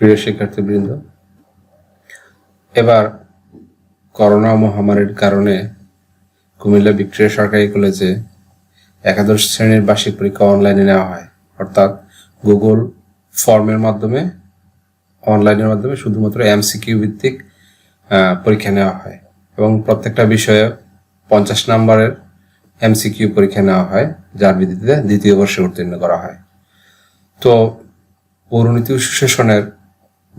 প্রিয় শিক্ষার্থীবৃন্দ, এবার করোনা মহামারীর কারণে কুমিল্লা ভিক্টোরিয়া সরকারি কলেজে একাদশ শ্রেণির বার্ষিক পরীক্ষা অনলাইনে নেওয়া হয়। অর্থাৎ গুগল ফর্মের মাধ্যমে অনলাইনের মাধ্যমে শুধুমাত্র এমসিকিউ ভিত্তিক পরীক্ষা নেওয়া হয় এবং প্রত্যেকটা বিষয়ে পঞ্চাশ নম্বরের এমসিকিউ পরীক্ষা নেওয়া হয়, যার ভিত্তিতে দ্বিতীয় বর্ষে উত্তীর্ণ করা হয়। তো পৌরনীতি সুশাসনের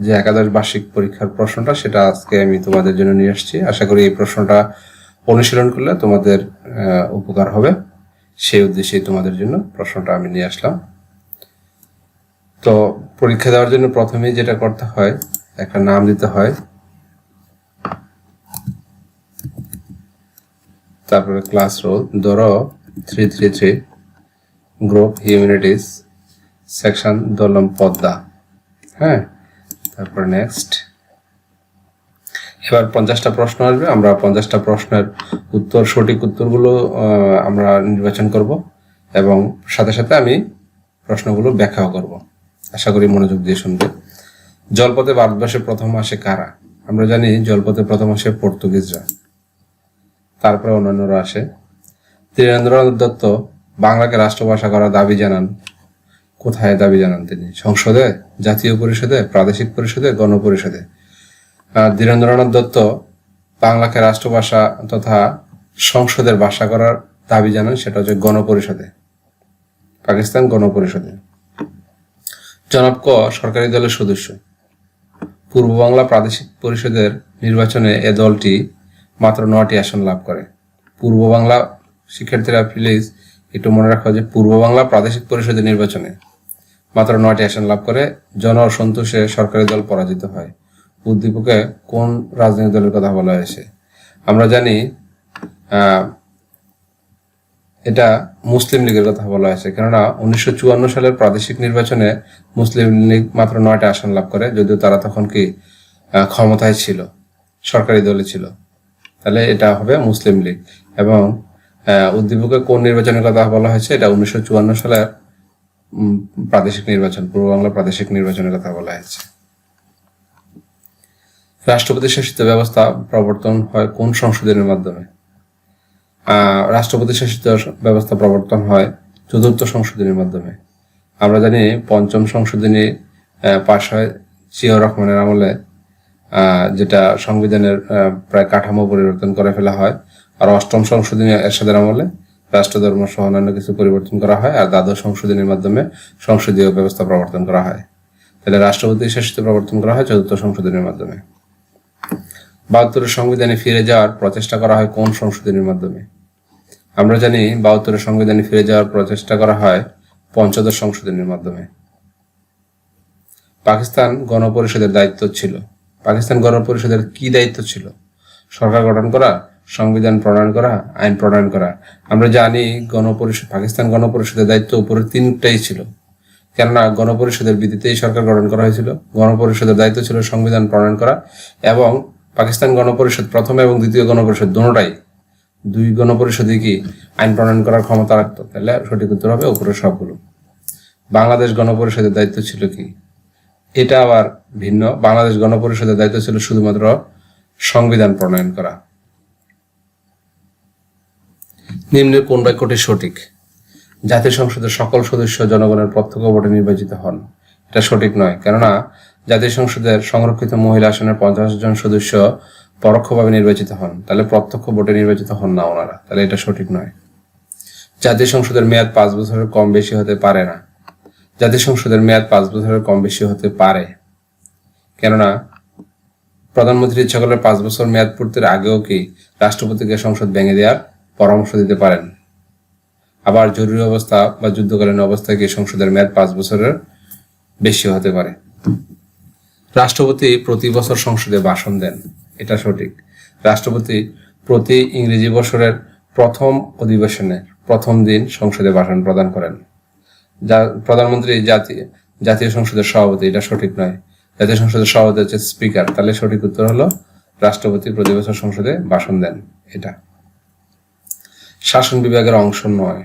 যে একাদশ বার্ষিক পরীক্ষার প্রশ্নটা, সেটা আজকে আমি তোমাদের জন্য নিয়ে আসছি। আশা করি এই প্রশ্নটা অনুশীলন করলে তোমাদের উপকার হবে। সেই উদ্দেশ্যেই তোমাদের জন্য প্রশ্নটা আমি নিয়ে আসলাম। তো পরীক্ষা দেওয়ার জন্য প্রথমেই যেটা করতে হয়, একটা নাম দিতে হয়। তারপরে ক্লাস রোল ধরো three three three group humanities section দলম Padma. হ্যাঁ? তারপর নেক্সট এবার পঞ্চাশটা প্রশ্ন আসবে, আমরা পঞ্চাশটা প্রশ্নের উত্তর, সঠিক উত্তরগুলো আমরা নির্বাচন করব এবং সাথে সাথে আমি প্রশ্নগুলো ব্যাখ্যাও করব। আশা করি মনোযোগ দিয়ে শুনবে। জলপথে ভারতবর্ষে প্রথম আসে কারা? আমরা জানি জলপথে প্রথম আসে পর্তুগিজরা। তারপরে অন্যান্যরা আসে। তীরেন্দ্রনাথ দত্ত বাংলাকে রাষ্ট্রভাষা করার দাবি জানান। কোথায় দাবি জানান তিনি? সংসদে, জাতীয় পরিষদে, প্রাদেশিক পরিষদে, গণপরিষদে? আর ধীরেন্দ্রনাথ দত্ত বাংলাকে রাষ্ট্রভাষা তথা সংসদের ভাষা করার দাবি জানান, সেটা হচ্ছে গণপরিষদে। পাকিস্তান গণপরিষদে। জনাব ক, সরকারি দলের সদস্য। পূর্ব বাংলা প্রাদেশিক পরিষদের নির্বাচনে এ দলটি মাত্র নটি আসন লাভ করে। পূর্ব বাংলা শিক্ষার্থীরা প্লিজ একটু মনে রাখা যে পূর্ব বাংলা প্রাদেশিক পরিষদের নির্বাচনে মাত্র নয়টি আসন লাভ করে জন অসন্তোষে সরকারি দল পরাজিত হয়। উদ্দীপকে কোন রাজনৈতিক দলের কথা বলা হয়েছে? আমরা জানি এটা মুসলিম লীগের কথা বলা হয়েছে। কেননা, উনিশশো চুয়ান্ন সালের প্রাদেশিক নির্বাচনে মুসলিম লীগ মাত্র নয়টা আসন লাভ করে, যদিও তারা তখন কি ক্ষমতায় ছিল, সরকারি দলে ছিল। তাহলে এটা হবে মুসলিম লীগ। এবং উদ্দীপকে কোন নির্বাচনের কথা বলা হয়েছে, এটা উনিশশো চুয়ান্ন সালের প্রাদেশিক নির্বাচন পূর্ব বাংলা প্রাদেশিক নির্বাচনের কথা বলা হয়েছে। রাষ্ট্রপতি শাসিত ব্যবস্থা প্রবর্তন হয় কোন সংশোধনের মাধ্যমে? রাষ্ট্রপতি শাসিত ব্যবস্থা প্রবর্তন হয় চতুর্থ সংশোধনীর মাধ্যমে। আমরা জানি পঞ্চম সংশোধনী পাশ হয় জিয়াউর রহমানের আমলে যেটা সংবিধানের প্রায় কাঠামো পরিবর্তন করে ফেলা হয়। আর অষ্টম সংশোধনী এরশাদের আমলে রাষ্ট্রধর্ম সহ অন্যান্য কিছু পরিবর্তন করা হয় আর দ্বাদশ সংশোধনীর মাধ্যমে সংসদীয় ব্যবস্থা প্রবর্তন করা হয়। তাহলে রাষ্ট্রপতি শাসিত প্রবর্তন করা হয় চতুর্থ সংশোধনীর মাধ্যমে। বাহাত্তরের সংবিধানে ফিরে যাওয়ার প্রচেষ্টা করা হয় কোন সংশোধনীর মাধ্যমে? আমরা জানি বাহাত্তরের সংবিধানে ফিরে যাওয়ার প্রচেষ্টা করা হয় পঞ্চদশ সংশোধনীর মাধ্যমে। পাকিস্তান গণপরিষদের দায়িত্ব ছিল। পাকিস্তান গণপরিষদের কি দায়িত্ব ছিল? সরকার গঠন করা সংবিধান প্রণয়ন করা, আইন প্রণয়ন করা। আমরা জানি গণপরিষদ, পাকিস্তান গণপরিষদের দায়িত্ব উপরে তিনটাই ছিল। কেননা গণপরিষদের ভিত্তিতেই সরকার গঠন করা হয়েছিল। গণপরিষদের দায়িত্ব ছিল সংবিধান প্রণয়ন করা এবং পাকিস্তান গণপরিষদ প্রথম এবং দ্বিতীয় গণপরিষদ দুটাই। দুই গণপরিষদে কি আইন প্রণয়ন করার ক্ষমতা রাখতো? তাহলে সঠিক উত্তর হবে উপরের সবগুলো। বাংলাদেশ গণপরিষদের দায়িত্ব ছিল কি? এটা আবার ভিন্ন। বাংলাদেশ গণপরিষদের দায়িত্ব ছিল শুধুমাত্র সংবিধান প্রণয়ন করা। নিম্নের কোন বাক্যটি সঠিক? জাতীয় সংসদের সকল সদস্য জনগণের প্রত্যক্ষ ভোটে নির্বাচিত হন। এটা সঠিক নয়, কেননা জাতীয় সংসদের সংরক্ষিত মহিলা আসনের পঞ্চাশ জন সদস্য পরোক্ষভাবে নির্বাচিত হন। তাহলে প্রত্যক্ষ ভোটে নির্বাচিত হন না ওনারা। তাহলে এটা সঠিক নয়। জাতীয় সংসদের মেয়াদ পাঁচ বছরের কম বেশি হতে পারে না। জাতীয় সংসদের মেয়াদ পাঁচ বছরের কম বেশি হতে পারে। কেননা প্রধানমন্ত্রী ইচ্ছা করলে পাঁচ বছর মেয়াদ পূর্তির আগেও কি রাষ্ট্রপতিকে সংসদ ভেঙে দেওয়ার পরামর্শ দিতে পারেন। আবার জরুরি অবস্থা বা যুদ্ধকালীন অবস্থায় কি সংসদের মেয়াদ পাঁচ বছরের বেশি হতে পারে? রাষ্ট্রপতি প্রতি বছর সংসদে ভাষণ দেন। এটা সঠিক। রাষ্ট্রপতি প্রতি ইংরেজি বছরের প্রথম অধিবেশনে প্রথম দিন সংসদে ভাষণ প্রদান করেন। যা প্রধানমন্ত্রী জাতীয় জাতীয় সংসদের সভাপতি, এটা সঠিক নয়। জাতীয় সংসদের সভাপতি হচ্ছে স্পিকার। তাহলে সঠিক উত্তর হলো, রাষ্ট্রপতি প্রতি বছর সংসদে ভাষণ দেন। এটা। শাসন বিভাগের অংশ নয়।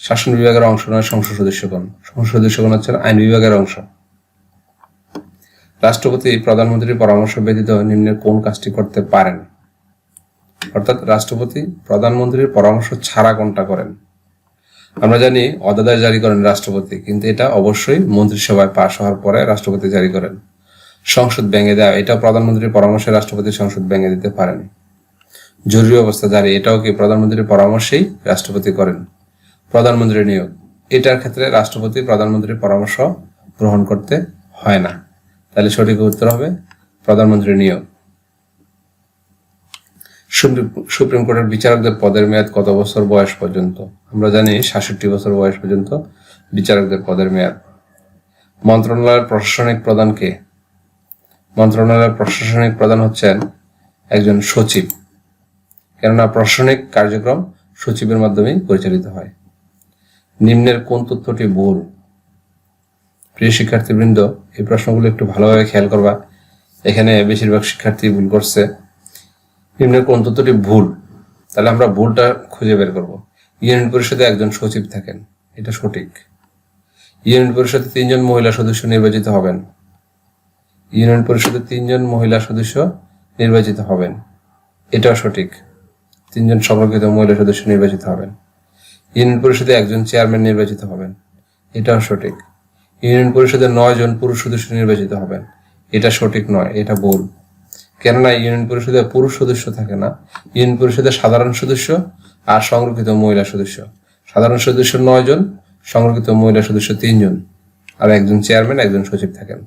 শাসন বিভাগের অংশ নয় সংসদ সদস্যগণ। সংসদ সদস্যগণ হচ্ছেন আইন বিভাগের অংশ। রাষ্ট্রপতি, প্রধানমন্ত্রীর পরামর্শ ব্যতীত নিম্নের কোন কাজটি করতে পারেন? অর্থাৎ রাষ্ট্রপতি, প্রধানমন্ত্রীর পরামর্শ ছাড়া কোনটা করেন? আমরা জানি অদাদায় জারি করেন রাষ্ট্রপতি, কিন্তু এটা অবশ্যই মন্ত্রিসভায় পাশ হওয়ার পরে রাষ্ট্রপতি জারি করেন। সংসদ ভেঙে দেওয়া এটা প্রধানমন্ত্রীর পরামর্শে রাষ্ট্রপতি সংসদ ভেঙে দিতে পারেন। জরুরি অবস্থা জারি এটাও কি প্রধানমন্ত্রীর পরামর্শেই রাষ্ট্রপতি করেন? প্রধানমন্ত্রী নিয়োগ। এটার ক্ষেত্রে রাষ্ট্রপতি প্রধানমন্ত্রীর পরামর্শ গ্রহণ করতে হয় না। তাহলে সঠিক উত্তর হবে প্রধানমন্ত্রী নিয়োগ। সুপ্রিম- কোর্টের বিচারকদের পদের মেয়াদ কত বছর বয়স পর্যন্ত? আমরা জানি সাতষট্টি বছর বয়স পর্যন্ত বিচারকদের পদের মেয়াদ। মন্ত্রণালয়ের প্রশাসনিক প্রধান কে? মন্ত্রণালয়ের প্রশাসনিক প্রধান হচ্ছেন একজন সচিব। কেননা প্রশাসনিক কার্যক্রম সচিবের মাধ্যমেই পরিচালিত হয়। নিম্নের কোন তথ্যটি ভুল? প্রিয় শিক্ষার্থীবৃন্দ, এই প্রশ্নগুলো একটু ভালোভাবে খেয়াল করবা। এখানে বেশিরভাগ শিক্ষার্থী ভুল করছে। নিম্নের কোন তথ্যটি ভুল? তাহলে আমরা ভুলটা খুঁজে বের করব। ইউনিয়ন পরিষদে একজন সচিব থাকেন। এটা সঠিক। ইউনিয়ন পরিষদে তিনজন মহিলা সদস্য নির্বাচিত হবেন। ইউনিয়ন পরিষদে তিনজন মহিলা সদস্য নির্বাচিত হবেন। এটাও সঠিক। তিনজন সংরক্ষিত মহিলা সদস্য নির্বাচিত হবেন। ইউনিয়ন পরিষদে একজন চেয়ারম্যান নির্বাচিত হবেন। এটাও সঠিক। ইউনিয়ন পরিষদে নয় জন পুরুষ সদস্য নির্বাচিত হবেন। এটা সঠিক নয়, এটা ভুল। কেননা ইউনিয়ন পরিষদে পুরুষ সদস্য থাকে না। ইউনিয়ন পরিষদে সাধারণ সদস্য আর সংরক্ষিত মহিলা সদস্য। সাধারণ সদস্য নয় জন, সংরক্ষিত মহিলা সদস্য তিনজন আর একজন চেয়ারম্যান, একজন সচিব থাকেন।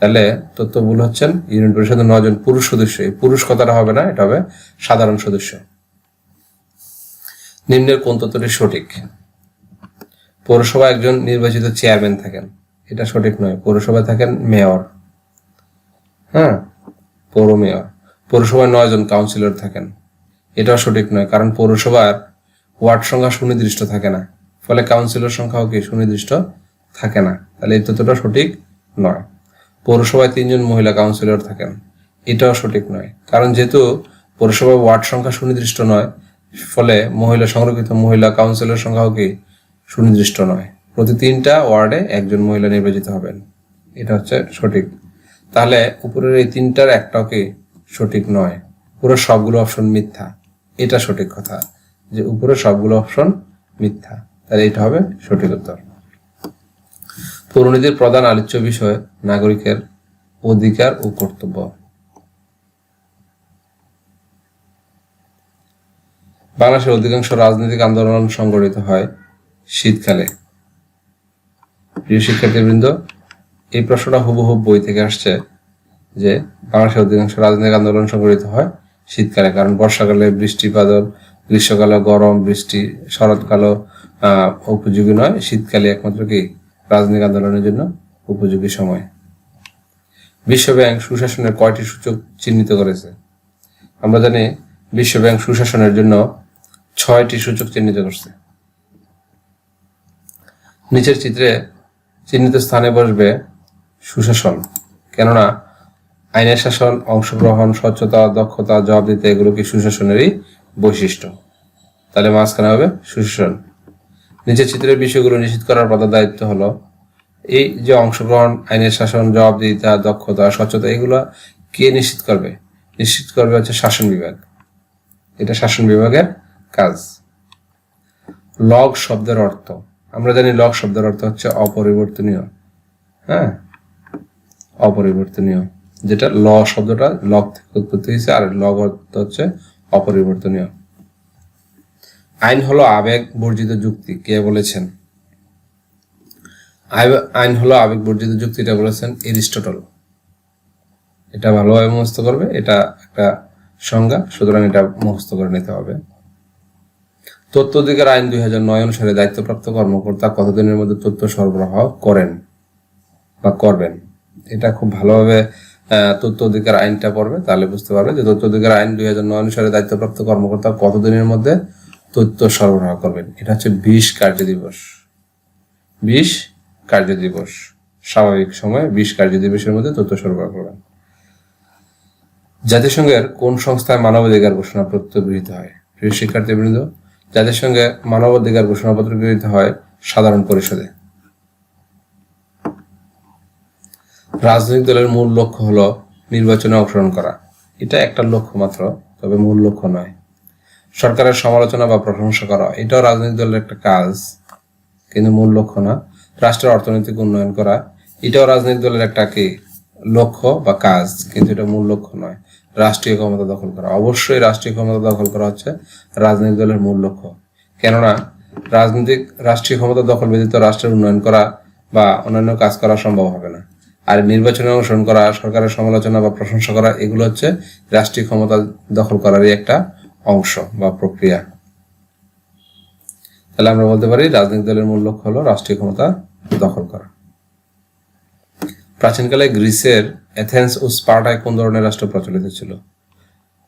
তাহলে তথ্য ভুল হচ্ছেন। ইউনিয়ন পরিষদে নয় জন পুরুষ সদস্য। এই পুরুষ কথাটা হবে না, এটা হবে সাধারণ সদস্য। নিম্নের কোন তথ্যটি সঠিক? পৌরসভা একজন নির্বাচিত চেয়ারম্যান থাকেন। এটা সঠিক নয়। পৌরসভায় থাকেন মেয়র। হ্যাঁ? পৌর মেয়র। পৌরসভায় নয় জন কাউন্সিলর থাকেন। এটাও সঠিক নয়, কারণ পৌরসভার ওয়ার্ড সংখ্যা সুনির্দিষ্ট থাকে না। ফলে কাউন্সিলর সংখ্যাও কি সুনির্দিষ্ট থাকে না। তাহলে এই তথ্যটা সঠিক নয়। পৌরসভায় তিনজন মহিলা কাউন্সিলর থাকেন। এটাও সঠিক নয়, কারণ যেহেতু পৌরসভায় ওয়ার্ড সংখ্যা সুনির্দিষ্ট নয় ফলে মহিলা সংরক্ষিত মহিলা কাউন্সিলর সংখ্যাও কি সুনির্দিষ্ট নয়। প্রতি তিনটা ওয়ার্ডে একজন মহিলা নির্বাচিত হবেন। এটা হচ্ছে সঠিক। তাহলে উপরের এই তিনটার একটাও কি সঠিক নয়? পুরো সবগুলো অপশন মিথ্যা। এটা সঠিক কথা যে উপরে সবগুলো অপশন মিথ্যা। তাহলে এটা হবে সঠিক উত্তর। পৌরনীতির প্রধান আলোচ্য বিষয় নাগরিকের অধিকার ও কর্তব্য। বাংলাদেশের অধিকাংশ রাজনৈতিক আন্দোলন সংগঠিত হয় শীতকালে। প্রিয় শিক্ষার্থীবৃন্দ, এই প্রশ্নটা হুবহুব বই থেকে আসছে যে বাংলাদেশের অধিকাংশ রাজনৈতিক আন্দোলন সংগঠিত হয় শীতকালে, কারণ বর্ষাকালে বৃষ্টি বাদল গ্রীষ্মকালে গরম, বৃষ্টি, শরৎকালও উপযোগী নয়। শীতকালে একমাত্র কি? রাজনৈতিক আন্দোলনের জন্য উপযোগী সময়। বিশ্বব্যাংক সুশাসনের কয়টি সূচক চিহ্নিত করেছে? আমরা জানি বিশ্বব্যাংক সুশাসনের জন্য ছয়টি সূচক চিহ্নিত করছে। নিচের চিত্রে চিহ্নিত স্থানে বসবে সুশাসন। কেননা আইনের শাসন, অংশগ্রহণ, স্বচ্ছতা, দক্ষতা, জবাব দিতে এগুলো কি সুশাসনেরই বৈশিষ্ট্য? তাহলে মাঝখানে হবে সুশাসন। নিচের চিত্রের বিষয়গুলো নিশ্চিত করার প্রধান দায়িত্ব হলো এই যে অংশগ্রহণ, আইনের শাসন জবাব জবাবদিহিতা, দক্ষতা, স্বচ্ছতা, এগুলো কে নিশ্চিত করবে? নিশ্চিত করবে হচ্ছে শাসন বিভাগ। এটা শাসন বিভাগের কাজ। লগ শব্দের অর্থ। আমরা জানি লগ শব্দের অর্থ হচ্ছে অপরিবর্তনীয়। হ্যাঁ? অপরিবর্তনীয়। যেটা ল শব্দটা লগ থেকে উৎপত্তি হয়েছে আর লগ অর্থ হচ্ছে অপরিবর্তনীয়। আইন হলো আবেগ বর্জিত যুক্তি। কে বলেছেন? আইন হলো আবেগ বর্জিত যুক্তি, এটা বলেছেন এরিস্টটল। এটা ভালোভাবে মুখস্থ করবে, এটা একটা সংজ্ঞা, সুতরাং এটা মুখস্থ করে নিতে হবে। তথ্য অধিকার আইন দুই হাজার নয় অনুসারে দায়িত্বপ্রাপ্ত কর্মকর্তা কতদিনের মধ্যে তথ্য সরবরাহ করেন বা করবেন? এটা খুব ভালোভাবে তথ্য অধিকার আইনটা পড়বে, তাহলে বুঝতে পারবে যে তথ্য অধিকার আইন দুই হাজার নয় অনুসারে দায়িত্বপ্রাপ্ত কর্মকর্তা কতদিনের মধ্যে তথ্য সরবরাহ করবেন? এটা হচ্ছে বিশ কার্য দিবস। বিশ কার্য দিবস। স্বাভাবিক সময়ে বিশ কার্য দিবসের মধ্যে তথ্য সরবরাহ করবেন। জাতিসংঘের কোন সংস্থায় মানবাধিকার ঘোষণাপত্র গৃহীত হয়? প্রিয় শিক্ষার্থীবৃন্দ জাতিসংঘে মানবাধিকার ঘোষণাপত্র গৃহীত হয় সাধারণ পরিষদে। রাজনৈতিক দলের মূল লক্ষ্য হলো নির্বাচনে অংশগ্রহণ করা। এটা একটা লক্ষ্য মাত্র, তবে মূল লক্ষ্য নয়। সরকারের সমালোচনা বা প্রশংসা করা, এটাও রাজনৈতিক দলের একটা কাজ, কিন্তু মূল লক্ষ্য না। রাষ্ট্রের অর্থনৈতিক উন্নয়ন করা, এটাও রাজনৈতিক দলের একটা কি লক্ষ্য বা কাজ, কিন্তু এটা মূল লক্ষ্য নয়। রাষ্ট্রীয় ক্ষমতা দখল করা। অবশ্যই রাষ্ট্রীয় ক্ষমতা দখল করা হচ্ছে রাজনৈতিক দলের মূল লক্ষ্য। কেননা, রাজনৈতিক, রাষ্ট্রীয় ক্ষমতা দখল ব্যতীত রাষ্ট্রের উন্নয়ন করা বা অন্যান্য কাজ করা সম্ভব হবে না। আর নির্বাচনে অংশগ্রহণ করা, সরকারের সমালোচনা বা প্রশংসা করা, এগুলো হচ্ছে রাষ্ট্রীয় ক্ষমতা দখল করারই একটা অংশ বা প্রক্রিয়া। তাহলে আমরা বলতে পারি, রাজনৈতিক দলের মূল লক্ষ্য হলো রাষ্ট্রীয় ক্ষমতা দখল করা। প্রাচীনকালে গ্রিসের এথেন্স ও স্পার্টায় কোন ধরনের রাষ্ট্র প্রচলিত ছিল?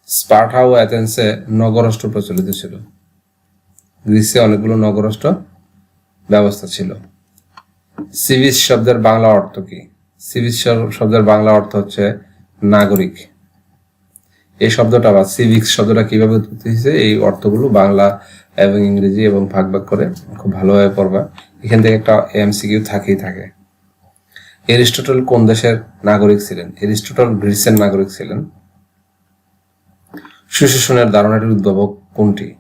স্পার্টা ও এথেন্সে নগরাষ্ট্র প্রচলিত ছিল। গ্রিসে অনেকগুলো নগরাষ্ট্র ব্যবস্থা ছিল। সিভিস শব্দের বাংলা অর্থ কি? সিভিস শব্দের বাংলা অর্থ হচ্ছে নাগরিক। এই শব্দটা বা সিভিক্স শব্দটা কীভাবে উৎপত্তি হয়েছে? এই অর্থগুলো বাংলা এবং ইংরেজি এবং ভাগ ভাগ করে খুব ভালোভাবে পড়বা। এখান থেকে একটা এমসিকিউ থাকেই থাকে। এরিস্টটল কোন দেশের নাগরিক ছিলেন? এরিস্টটল গ্রিসের নাগরিক ছিলেন। সুশাসনের ধারণাটির উদ্ভাবক কোনটি?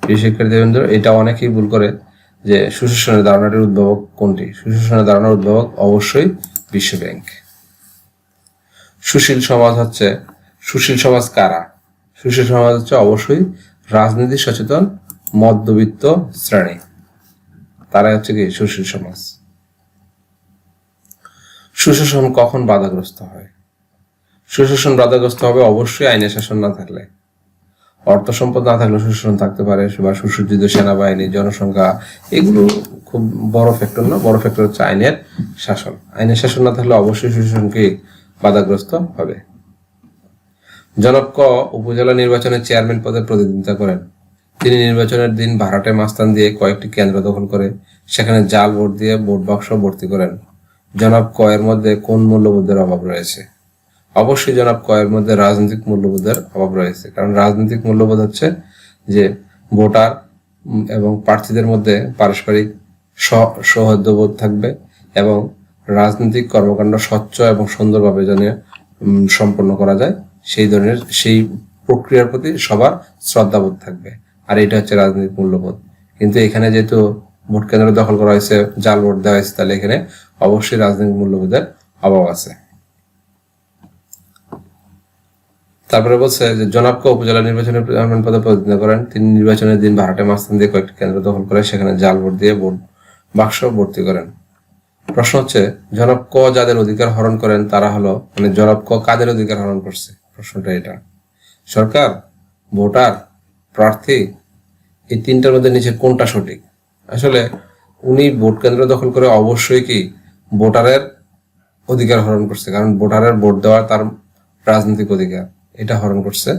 প্রিয় শিক্ষার্থীবৃন্দ এটা অনেকেই ভুল করে যে সুশাসনের ধারণাটির উদ্ভাবক কোনটি? সুশাসনের ধারণার উদ্ভাবক অবশ্যই বিশ্ব ব্যাংক সুশীল সমাজ হচ্ছে, সুশীল সমাজ কারা? সুশীল সমাজ হচ্ছে অবশ্যই রাজনীতি সচেতন মধ্যবিত্ত শ্রেণি। তারা হচ্ছে কি? সুশীল সমাজ। সুশাসন কখন বাধাগ্রস্ত হয়? সুশাসন বাধাগ্রস্ত হবে অবশ্যই আইনের শাসন না থাকলে। অর্থ সম্পদ না থাকলে সুশাসন থাকতে পারে, বা সুসজ্জিত সেনাবাহিনী, জনসংখ্যা, এগুলো খুব বড় ফ্যাক্টর না, বড় ফ্যাক্টর হচ্ছে আইনের শাসন। আইনের শাসন না থাকলে অবশ্যই সুশাসনকে বাধাগ্রস্ত হবে? জনক ক উপজেলা নির্বাচনের চেয়ারম্যান পদে প্রতিদ্বন্দ্বিতা করেন। তিনি নির্বাচনের দিন ভাড়াটে মাস্তান দিয়ে কয়েকটি কেন্দ্র দখল করে, সেখানে জাল ভোট দিয়ে ভোট বাক্স ভর্তি করেন। জনাব কয়ের মধ্যে কোন মূল্যবোধের অভাব রয়েছে? অবশ্যই জনাব কয়ের মধ্যে রাজনৈতিক মূল্যবোধের অভাব রয়েছে। কারণ রাজনৈতিক মূল্যবোধ হচ্ছে যে ভোটার এবং প্রার্থীদের মধ্যে পারস্পরিক সৌহার্দ্যবোধ থাকবে এবং রাজনৈতিক কর্মকাণ্ড স্বচ্ছ এবং সুন্দরভাবে যেন সম্পন্ন করা যায়, সেই ধরনের, সেই প্রক্রিয়ার প্রতি সবার শ্রদ্ধাবোধ থাকবে। আর এটা হচ্ছে রাজনৈতিক মূল্যবোধ। কিন্তু এখানে যেহেতু ভোট কেন্দ্র দখল করা হয়েছে, জাল ভোট দেওয়া হয়েছে তাহলে এখানে অবশ্যই রাজনৈতিক মূল্যবোধের অভাব আছে। তারপরে বলছে যে, জনাবকে উপজেলা নির্বাচনের চেয়ারম্যান পদে প্রতিনিধিত্ব করেন। তিনি নির্বাচনের দিন ভাড়াটে মাস্তান দিয়ে কয়েকটি কেন্দ্র দখল করে সেখানে জাল ভোট দিয়ে ভোট বাক্স ভর্তি করেন। প্রশ্ন হচ্ছে জনাব ক যাদের অধিকার হরণ করেন, তারা হলো মানে জনাব ক কাদের অধিকার হরণ করছে? প্রশ্নটা এটা। সরকার, ভোটার, প্রার্থী, এই তিনটার মধ্যে নিচে কোনটা সঠিক? আসলে উনি ভোট কেন্দ্র দখল করে অবশ্যই কি ভোটারের অধিকার হরণ করছে, কারণ ভোটারের ভোট দেওয়ার তার রাজনৈতিক অধিকার, এটা হরণ করছে।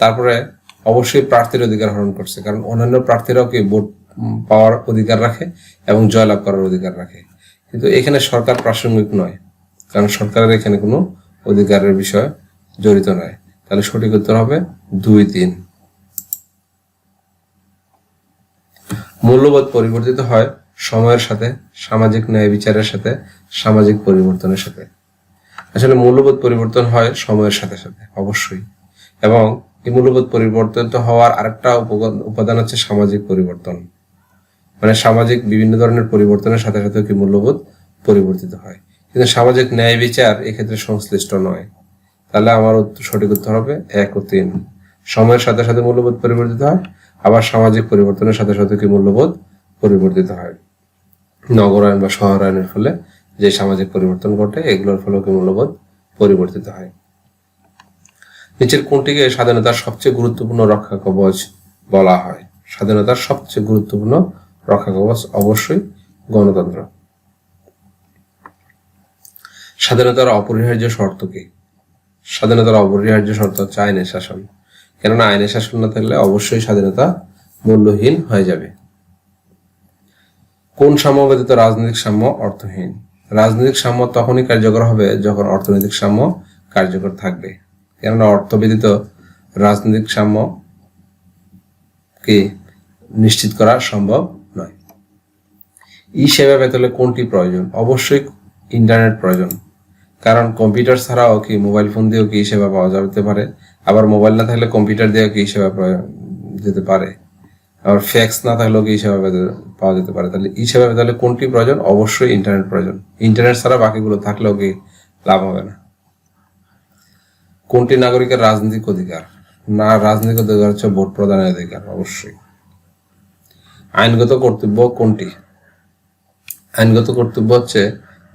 তারপরে অবশ্যই প্রার্থীর অধিকার হরণ করছে, কারণ অন্যান্য প্রার্থীরাও কি ভোট পাওয়ার অধিকার রাখে এবং জয়লাভ করার অধিকার রাখে। কিন্তু এখানে সরকার প্রাসঙ্গিক নয়, কারণ সরকারের এখানে কোনো অধিকারের বিষয় জড়িত নয়। তাহলে সঠিক উত্তর হবে দুই তিন। মূল্যবোধ পরিবর্তিত হয় সময়ের সাথে, সামাজিক ন্যায় বিচারের সাথে, সামাজিক পরিবর্তনের সাথে। আসলে মূল্যবোধ পরিবর্তন হয় সময়ের সাথে সাথে, অবশ্যই। এবং এই মূল্যবোধ পরিবর্তিত হওয়ার আরেকটা উপাদান হচ্ছে সামাজিক পরিবর্তন। মানে সামাজিক বিভিন্ন ধরনের পরিবর্তনের সাথে সাথে কি মূল্যবোধ পরিবর্তিত হয়। কিন্তু সামাজিক ন্যায় বিচার এক্ষেত্রে সংশ্লিষ্ট নয়। তাহলে আমার সঠিক উত্তর হবে এক ও তিন। সময়ের সাথে সাথে মূল্যবোধ পরিবর্তিত হয় আবার সামাজিক পরিবর্তনের সাথে সাথে কি মূল্যবোধ পরিবর্তিত হয়? নগরায়ন বা শহরায়নের ফলে যে সামাজিক পরিবর্তন ঘটে, এগুলোর ফলে কি মূল্যবোধ পরিবর্তিত হয়? নিচের কোনটিকে স্বাধীনতার সবচেয়ে গুরুত্বপূর্ণ রক্ষা কবচ বলা হয়? স্বাধীনতার সবচেয়ে গুরুত্বপূর্ণ রক্ষা কবচ অবশ্যই গণতন্ত্র। স্বাধীনতার অপরিহার্য শর্ত কি? স্বাধীনতার অপরিহার্য শর্ত আইনের শাসন। কেননা আইনের শাসন না থাকলে অবশ্যই স্বাধীনতা মূল্যহীন হয়ে যাবে। কোন সাম্য ব্যতীত রাজনৈতিক সাম্য অর্থহীন? রাজনৈতিক সাম্য তখনই কার্যকর হবে যখন অর্থনৈতিক সাম্য কার্যকর থাকবে। কেননা অর্থ ব্যতীত রাজনৈতিক সাম্য কে নিশ্চিত করা সম্ভব নয়। ই সেবা পেতে হলে কোনটি প্রয়োজন? অবশ্যই ইন্টারনেট প্রয়োজন। কারণ কম্পিউটার ছাড়াও কি মোবাইল ফোন দিয়েও কি সেবা পাওয়া যেতে পারে? আবার মোবাইল না থাকলে কম্পিউটার দিয়েও কি সেবা যেতে পারে? আবার ফ্যাক্স না থাকলেও কি সেবা পাওয়া যেতে পারে? তাহলে ই সেবা তাহলে কোনটি প্রয়োজন? অবশ্যই ইন্টারনেট প্রয়োজন। ইন্টারনেট ছাড়া বাকিগুলো থাকলেও কি লাভ হবে না? কোনটি নাগরিকের রাজনৈতিক অধিকার? না, রাজনৈতিক অধিকার হচ্ছে ভোট প্রদানের অধিকার, অবশ্যই। আইনগত কর্তব্য কোনটি? আইনগত কর্তব্য হচ্ছে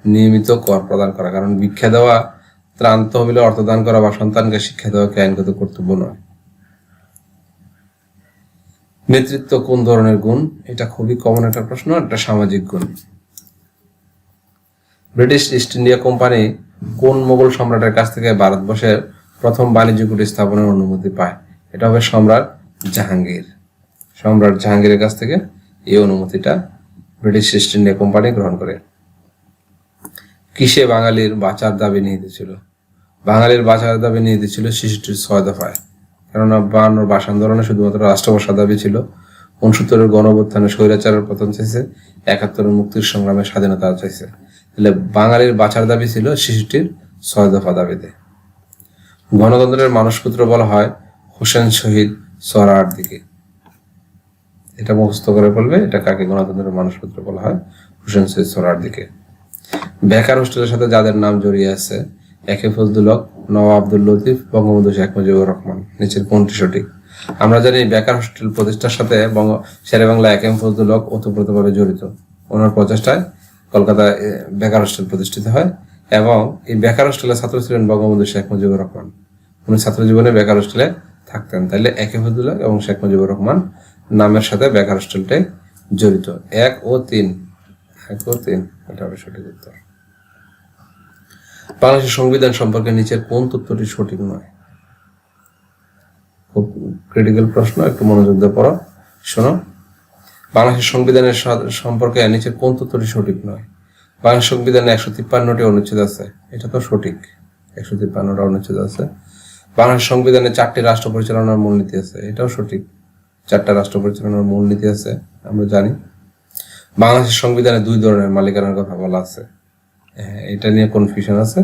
নিয়মিত কর প্রদান করা, কারণ ভিক্ষা দেওয়া ত্রাণ তহবিলে অর্থদান করা বা সন্তানকে শিক্ষা দেওয়া কি আইনগত কর্তব্য নয়? নেতৃত্ব কোন ধরনের গুণ? এটা খুবই কমন একটা প্রশ্ন, একটা সামাজিক গুণ। ব্রিটিশ ইস্ট ইন্ডিয়া কোম্পানি কোন মোগল সম্রাটের কাছ থেকে ভারতবর্ষের প্রথম বাণিজ্য কুটি স্থাপনের অনুমতি পায়? এটা হবে সম্রাট জাহাঙ্গীর। সম্রাট জাহাঙ্গীরের কাছ থেকে এই অনুমতিটা ব্রিটিশ ইস্ট ইন্ডিয়া কোম্পানি গ্রহণ করে। কিসে বাঙালির বাঁচার দাবি নিহিত ছিল? বাঙালির বাঁচার দাবি নিহিত ছিল শিশুটির ছয় দফায়। কেননা বায়ান্নর ভাষা আন্দোলনে শুধুমাত্র রাষ্ট্রভাষা দাবি ছিল। উনসত্তরের গণঅভ্যুত্থানে স্বৈরাচারের পতন চাইছে একাত্তরের মুক্তির সংগ্রামে স্বাধীনতা চাইছে। তাহলে বাঙালির বাঁচার দাবি ছিল শিশুটির ছয় দফা দাবিতে। গণতন্ত্রের মানসপুত্র বলা হয় হোসেন শহীদ সরার দিকে। এটা মুখস্থ করে বলবে, এটা কাকে গণতন্ত্রের মানসপুত্র বলা হয়? হোসেন শহীদ সরার দিকে। বেকার হোস্টেলের সাথে যাদের নাম জড়িয়ে আছে, একে ফজলুল হক, নওয়াব আব্দুল লতিফ, বঙ্গবন্ধু শেখ মুজিবুর রহমান, নিচের কোনটি সঠিক? আমরা জানি বেকার হোস্টেল প্রতিষ্ঠার সাথে বঙ্গ, শেরে বাংলা একে এম ফজলুল হক ওতপ্রোতভাবে জড়িত। ওনার প্রচেষ্টায় কলকাতায় বেকার হোস্টেল প্রতিষ্ঠিত হয় এবং এই বেকার হোস্টেলের ছাত্র ছিলেন বঙ্গবন্ধু শেখ মুজিবুর রহমান। উনি ছাত্র জীবনে বেকার হোস্টেলে থাকতেন। তাইলে একে ফজলুল হক এবং শেখ মুজিবুর রহমান নামের সাথে বেকার হোস্টেলটাই জড়িত। এক ও তিন। এক ও তিন। এটা হবে সঠিক উত্তর। বাংলাদেশের সংবিধান সম্পর্কে নিচের কোন তথ্যটি সঠিক নয়? খুব ক্রিটিক্যাল প্রশ্ন, একটু মনোযোগ দিয়ে পড়ো। শোনো। বাংলাদেশের সংবিধানের সম্পর্কে নিচের কোন তথ্যটি সঠিক নয়? বাংলাদেশ সংবিধানে একশো তিপ্পান্নটি অনুচ্ছেদ আছে। এটা তো সঠিক। একশো তিপ্পান্নটা অনুচ্ছেদ আছে। বাংলাদেশ সংবিধানে চারটি রাষ্ট্র পরিচালনার মূলনীতি আছে। এটাও সঠিক। চারটা রাষ্ট্র পরিচালনার মূলনীতি আছে, আমরা জানি। বাংলাদেশের সংবিধানে দুই ধরনের মালিকানার কথা বলা আছে। হ্যাঁ, এটা নিয়ে কনফিউশন আছে।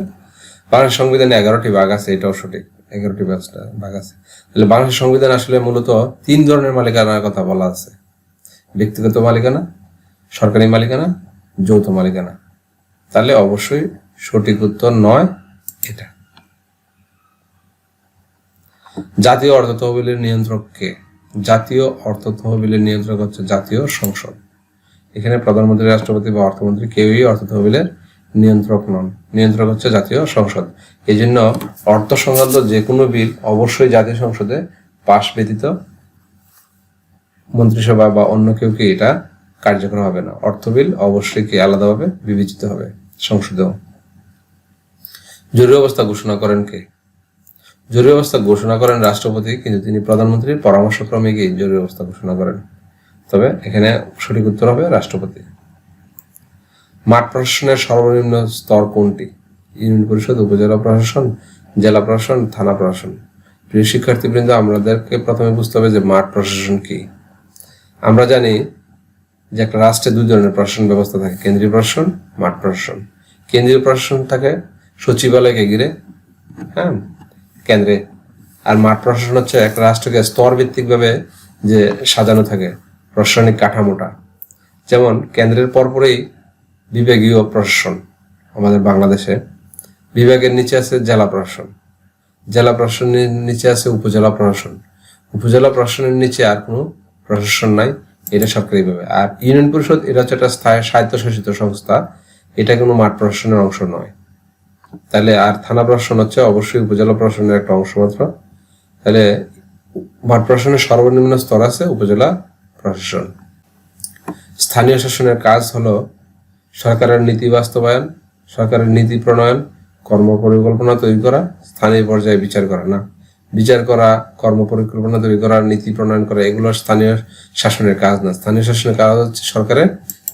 বাংলাদেশ সংবিধানে এগারোটি ভাগ আছে এটাও সঠিক। এগারোটি ভাগটা ভাগ আছে। তাহলে বাংলাদেশ সংবিধান আসলে মূলত তিন ধরনের মালিকানার কথা বলা আছে। ব্যক্তিগত মালিকানা সরকারি মালিকানা যৌথ মালিকানা। তাহলে অবশ্যই সঠিক উত্তর নয় এটা। জাতীয় অর্থ তহবিলের নিয়ন্ত্রক কে? জাতীয় অর্থ তহবিলের নিয়ন্ত্রক হচ্ছে জাতীয় সংসদ। এখানে প্রধানমন্ত্রী, রাষ্ট্রপতি বা অর্থমন্ত্রী কেউই অর্থ তহবিলের নিয়ন্ত্রক নন। নিয়ন্ত্রক হচ্ছে জাতীয় সংসদ। এই জন্য অর্থ সংক্রান্ত যে কোনো বিল অবশ্যই জাতীয় সংসদে পাশ ব্যতীত মন্ত্রিসভা বা অন্য কেউ কি এটা কার্যকর হবে না। অর্থ বিল অবশ্যই কি আলাদাভাবে বিবেচিত হবে? সংসদেও। জরুরি অবস্থা ঘোষণা করেন কে? জরুরি অবস্থা ঘোষণা করেন রাষ্ট্রপতি, কিন্তু তিনি প্রধানমন্ত্রীর পরামর্শক্রমে গিয়ে জরুরি অবস্থা ঘোষণা করেন। তবে এখানে সঠিক উত্তর হবে রাষ্ট্রপতি। মাঠ প্রশাসনের সর্বনিম্ন স্তর কোনটি? ইউনিয়ন পরিষদ, উপজেলা প্রশাসন, জেলা প্রশাসন, থানা প্রশাসন। প্রিয় শিক্ষার্থীবৃন্দ, আমাদেরকে প্রথমে বুঝতে হবে যে মাঠ প্রশাসন কি। আমরা জানি যে একটা রাষ্ট্রে দুই ধরনের প্রশাসন ব্যবস্থা থাকে, কেন্দ্রীয় প্রশাসন, মাঠ প্রশাসন। কেন্দ্রীয় প্রশাসন থাকে সচিবালয়কে ঘিরে হ্যাঁ কেন্দ্রে। আর মাঠ প্রশাসন হচ্ছে এক রাষ্ট্রকে স্তর ভিত্তিক ভাবে যে সাজানো থাকে প্রশাসনিক কাঠামোটা। যেমন কেন্দ্রের পরপরেই বিভাগীয় প্রশাসন আমাদের বাংলাদেশে। বিভাগের নিচে আছে জেলা প্রশাসন। জেলা প্রশাসনের নিচে আছে উপজেলা প্রশাসন। উপজেলা প্রশাসনের নিচে আর কোনো প্রশাসন নাই, এটা সরকারিভাবে। আর ইউনিয়ন পরিষদ, এটা হচ্ছে একটা স্থায়ী স্বায়ত্তশাসিত সংস্থা, এটা কোনো মাঠ প্রশাসনের অংশ নয়। তাহলে আর থানা প্রশাসন হচ্ছে অবশ্যই উপজেলা প্রশাসনের একটা অংশ মাত্র। তাহলে মাঠ প্রশাসনের সর্বনিম্ন স্তর আছে উপজেলা প্রশাসন। স্থানীয় শাসনের কাজ হল সরকারের নীতি বাস্তবায়ন, সরকারের নীতি প্রণয়ন কর্ম পরিকল্পনা তৈরি করা, স্থানীয় পর্যায়ে বিচার করা। না, বিচার করা কর্ম পরিকল্পনা তৈরি করা, নীতি প্রণয়ন করা, এগুলো স্থানীয় শাসনের কাজ না। স্থানীয় শাসনের কাজ হচ্ছে সরকারের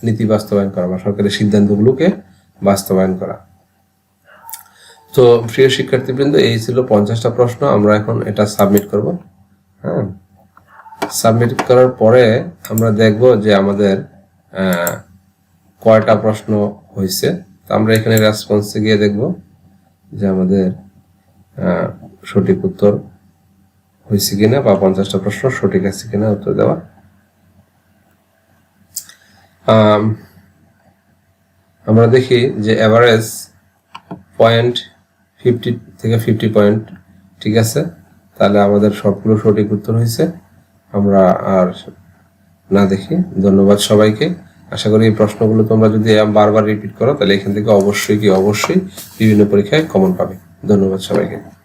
নীতি বাস্তবায়ন করা বা সরকারের সিদ্ধান্তগুলোকে বাস্তবায়ন করা। তো প্রিয় শিক্ষার্থীবৃন্দ, এই ছিল পঞ্চাশটা প্রশ্ন। আমরা এখন এটা সাবমিট করব। হ্যাঁ? সাবমিট করার পরে আমরা দেখব যে আমাদের কয়টা প্রশ্ন হয়েছে তো আমরা এখানে রেসপন্সে গিয়ে দেখব যে আমাদের সঠিক উত্তর হয়েছে কিনা বা পঞ্চাশটা প্রশ্ন সঠিক আছে কিনা উত্তর দেওয়া। আমরা দেখি যে অ্যাভারেজ পয়েন্ট ফিফটি থেকে ফিফটি পয়েন্ট ঠিক আছে। তাহলে আমাদের সবগুলো সঠিক উত্তর হয়েছে আমরা আর না দেখি। ধন্যবাদ সবাইকে। আশা করি এই প্রশ্নগুলো তোমরা যদি বারবার রিপিট করো, তাহলে এখান থেকে অবশ্যই কি অবশ্যই বিভিন্ন পরীক্ষায় কমন পাবে। ধন্যবাদ সবাইকে।